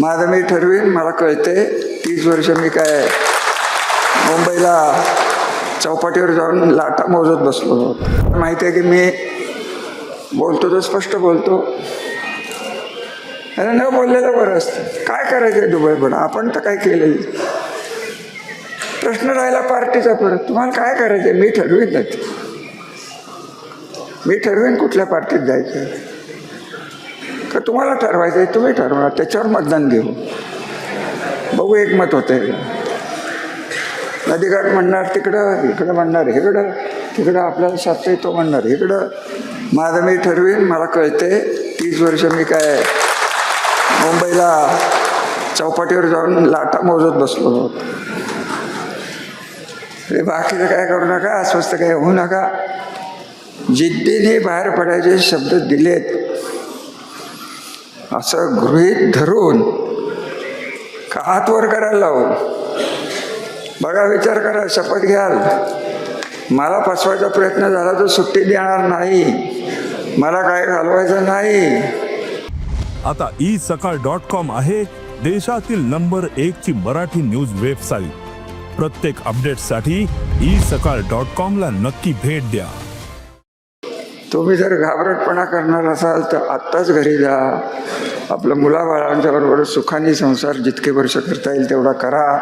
माझं मी ठरवीन मला कळते तीस वर्ष मी काय मुंबईला चौपाटीवर जाऊन लाटा मोजत बसलो होतो. माहिती आहे की मी बोलतो तर स्पष्ट बोलतो. अरे न बोललेलं बरं असतं. काय करायचं दुबई पण? आपण तर काय केलं प्रश्न राहिला पार्टीचा परत. तुम्हाला काय करायचं मी ठरवीन जायचं मी ठरवीन कुठल्या पार्टीत जायचं का तुम्हाला ठरवायचं आहे तुम्ही ठरवा. त्याच्यावर मतदान घेऊ. बघू एक मत होतं नदीघाट म्हणणार तिकडं इकडं म्हणणार इकडं तिकडं आपल्याला साधता तो म्हणणार इकडं माझं मी ठरवीन मला कळते तीस वर्ष मी काय मुंबईला चौपाटीवर जाऊन लाटा मोजत बसलो होतो बाकीचं काय करू नका अस्वस्थ काय होऊ नका. जिद्दीने बाहेर पडायचे शब्द दिलेत. असं गृहीत धरून का हात वर करायला लावून. बघा विचार करा शपथ घ्याल. मला फसवायचा प्रयत्न झाला तर सुट्टी देणार नाही. मला काय घालवायचं नाही. आता ई सकाळ डॉट कॉम आहे देशातील नंबर एक ची मराठी न्यूज वेबसाईट. प्रत्येक अपडेटसाठी ई सकाळ डॉट कॉम ला नक्की भेट द्या. तुम्ही जर घाबरटपणा करणार असाल तर आत्ताच घरी जा. आपलं मुलाबाळांच्या बरोबर सुखाने संसार जितके वर्ष करता येईल तेवढा करा.